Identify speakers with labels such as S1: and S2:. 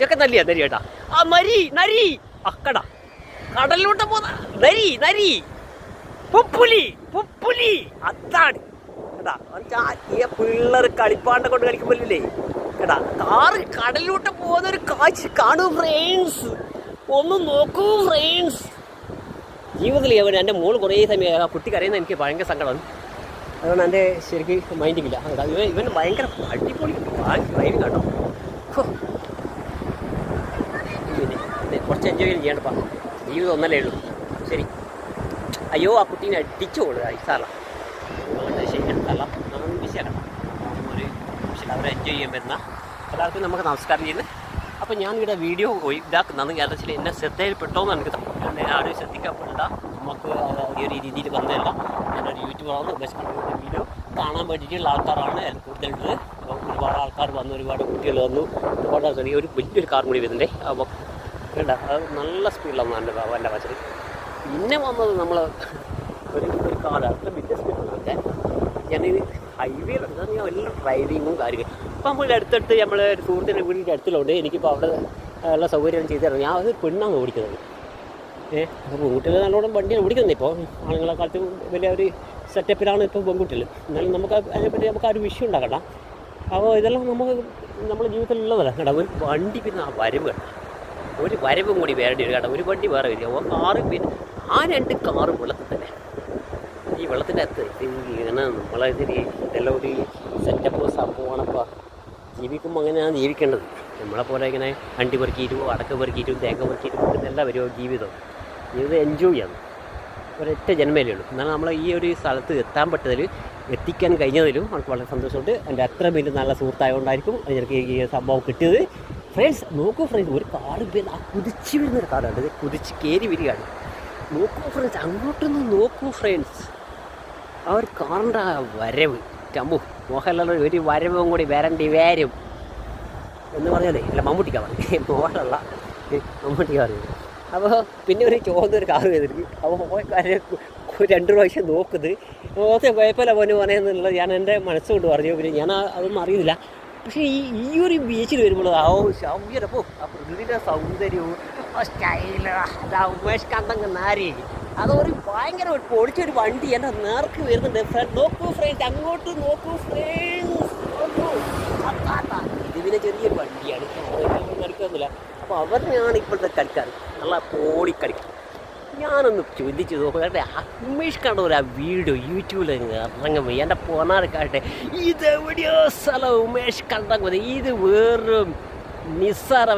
S1: ചെക്ക നല്ലിയാ നരി കേട്ടാ. ആ നരി നരി. അക്കട കടലിലോട്ട് പോന്ന നരി നരി. പുപ്പുലി പുപ്പുലി. അതാണ്. ഈ പിള്ളേർ കളിപ്പാണ്ട കൊണ്ട് കളിക്കുമ്പോഴല്ലേ? കേട്ടാ കാറ് കടലിലോട്ട് പോകുന്ന ഒരു കാഴ്ച കാണൂ ഫ്രണ്ട്സ് ഒന്ന് നോക്കൂ ഫ്രണ്ട്സ് ജീവിതത്തിൽ അവൻ എന്റെ മോൾ കുറേ സമയം ആ കുട്ടി കരയുന്ന എനിക്ക് ഭയങ്കര സങ്കടമാണ്. അതുകൊണ്ട് എന്റെ ശരിക്കും മൈൻഡിങ്ങില്ല ഇവൻ ഭയങ്കര അടിപൊളി ഡ്രൈവിംഗ് കേട്ടോ കുറച്ച് എൻജോയ് ചെയ്യണ്ടപ്പാ ജീവിതം ഒന്നല്ലേ ഉള്ളൂ. ശരി. അയ്യോ ആ കുട്ടീനെ അടിച്ചു കൊള്ളുക സാറ ശരിക്കല്ല നമുക്ക് വിഷയമാണ് ഒരു അവരെ എൻജോയ് ചെയ്യാൻ പറ്റുന്ന എല്ലാവർക്കും നമുക്ക് നമസ്കാരം ചെയ്യുന്നത് അപ്പോൾ ഞാൻ ഇവിടെ വീഡിയോ ഇതാക്കുന്നതെന്ന് കാരണം വെച്ചാൽ എന്നെ ശ്രദ്ധയിൽപ്പെട്ടോന്ന് എനിക്ക് തോന്നുന്നു ആരും ശ്രദ്ധിക്കപ്പെടണ്ട നമുക്ക് ഈ ഒരു രീതിയിൽ വന്നതല്ല. ഞാനൊരു യൂട്യൂബറാണ് ഉദ്ദേശിക്കുന്നത് വീഡിയോ കാണാൻ വേണ്ടിയിട്ടുള്ള ആൾക്കാരാണ് അതിൽ കൂടുതലുള്ളത്. ഒരുപാട് ആൾക്കാർ വന്നു ഒരുപാട് കുട്ടികൾ വന്നു. ഒരുപാട് ഒരു വലിയൊരു കാർ കൂടി വരുന്നുണ്ട്. അപ്പോൾ വേണ്ട അത് നല്ല സ്പീഡിലാണ് എന്റെ എന്റെ പച്ചടി. പിന്നെ വന്നത് നമ്മൾ ഒരു ഒരു കാർ അത്ര വലിയ സ്പീഡിലൊക്കെ ഞാനിത് ഹൈവേയിലുണ്ട് ഞാൻ വലിയ ഡ്രൈവിങ്ങും കാര്യങ്ങളും. ഇപ്പം നമ്മൾ അടുത്തടുത്ത് നമ്മൾ ഒരു സുഹൃത്തിന്റെ വീടിന്റെ അടുത്തിലുണ്ട്. എനിക്കിപ്പോൾ അവിടെ ഉള്ള സൗകര്യം ചെയ്തു തരണം ഞാൻ അത് പെണ്ണാണ് ഓടിക്കുന്നത്. ഏഹ് അപ്പോൾ പെൺകുട്ടികൾ നല്ലോണം വണ്ടിയാണ് ഓടിക്കുന്നത് ഇപ്പോൾ ആണുങ്ങളെക്കാലത്ത് വലിയ ഒരു സെറ്റപ്പിലാണ് ഇപ്പോൾ പെൺകുട്ടികൾ എന്നാലും നമുക്ക് അതിനെപ്പറ്റി നമുക്ക് ആ ഒരു വിഷയം ഉണ്ടാക്കണ്ട. അപ്പോൾ ഇതെല്ലാം നമുക്ക് നമ്മുടെ ജീവിതത്തിലുള്ളതല്ല. കേട്ടോ ഒരു വണ്ടി പിന്നെ ആ കേട്ടോ ഒരു വരവും കൂടി വേണ്ടി ഒരു കേട്ടോ ഒരു വണ്ടി വേറെ വരിക. അപ്പോൾ കാറ് പിന്നെ ആ രണ്ട് കാറും വെള്ളത്തിൽ തന്നെ. ഈ വെള്ളത്തിന്റെ അകത്ത് ഇങ്ങനെ ഇങ്ങനെ നമ്മളതിൽ ഇതെല്ലാം ഒരു സെറ്റപ്പ് സംഭവമാണപ്പോൾ ജീവിക്കുമ്പോൾ അങ്ങനെയാണ് ജീവിക്കേണ്ടത്. നമ്മളെ പോലെ ഇങ്ങനെ വണ്ടി പെറുക്കിയിട്ടും അടക്ക പെറുക്കിയിട്ടും തേങ്ങ പെറുക്കിയിട്ടും ഇതെല്ലാം വരുമോ ജീവിതം? ജീവിതം എൻജോയ് ചെയ്യണം ഒരൊറ്റ ജന്മയിലേ ഉള്ളൂ. എന്നാലും നമ്മൾ ഈ ഒരു സ്ഥലത്ത് എത്താൻ പറ്റതിൽ എത്തിക്കാൻ കഴിഞ്ഞതിലും നമുക്ക് വളരെ സന്തോഷമുണ്ട്. എന്റെ അത്ര വലിയ നല്ല സുഹൃത്തായതുകൊണ്ടായിരിക്കും എനിക്ക് ഈ സംഭവം കിട്ടിയത്. ഫ്രണ്ട്സ് നോക്കൂ ഫ്രണ്ട്സ് ഒരു കാറ് ആ കുതിച്ച് വരുന്നൊരു കാറാണ് ഇത് കുതിച്ച് കയറി വരികയാണ്. നോക്കൂ ഫ്രണ്ട്സ് അങ്ങോട്ടൊന്ന് നോക്കൂ ഫ്രണ്ട്സ് ഒരു കാറിന്റെ ആ വരവ്. ചമ്മു മോഹൻലാൽ ഒരു വരവും കൂടി വരണ്ടി വരും. എന്ന് പറഞ്ഞാലേ അല്ല മമ്മൂട്ടിക്ക പറഞ്ഞു മോഹൻലാൽ മമ്മൂട്ടിക്ക പറഞ്ഞു അപ്പോൾ പിന്നെ ഒരു ചോദ്യം ഒരു കാറ് ചെയ്തിട്ട് അപ്പോൾ രണ്ട് പ്രാവശ്യം നോക്കുന്നത്. ഓക്കെ കുഴപ്പമില്ല പോലെ പറയുന്നുള്ളത് ഞാൻ എന്റെ മനസ്സുകൊണ്ട് പറഞ്ഞു. പിന്നെ ഞാൻ അതൊന്നും അറിയുന്നില്ല. പക്ഷേ ഈ ഈ ഒരു ബീച്ചിൽ വരുമ്പോൾ ആ ഓ സൗകര്യപ്പോ ആ പ്രകൃതിയുടെ സൗന്ദര്യവും ആ സ്റ്റൈൽ അതാ ഉമേഷ് കണ്ടങ്ങ് നാരി. അതൊരു ഭയങ്കര ഒരു പൊടിച്ചൊരു വണ്ടി എന്റെ നേർക്ക് വരുന്നുണ്ട്. ഫ്രണ്ട് നോക്കൂ ഫ്രണ്ട്സ് അങ്ങോട്ട് നോക്കൂ ഫ്രണ്ട്സ് നോക്കൂ. ഇത് പിന്നെ ചെറിയൊരു വണ്ടിയാണ്. കളിക്കുന്നില്ല അപ്പോൾ അവരെയാണ് ഇപ്പോഴത്തെ കളിക്കാർ. നല്ല പോടി കളിക്കും ഞാനൊന്ന് ചോദിച്ചു നോക്കട്ടെ ഉമേഷ് കണ്ട ഒരു ആ വീഡിയോ യൂട്യൂബിൽ ഇറങ്ങുമ്പോൾ എന്റെ പോണാർക്കാട്ടെ ഇത് എവിടെയോ സ്ഥലം ഉമേഷ് കണ്ടാൽ ഇത് വേറൊരു നിസ്സാര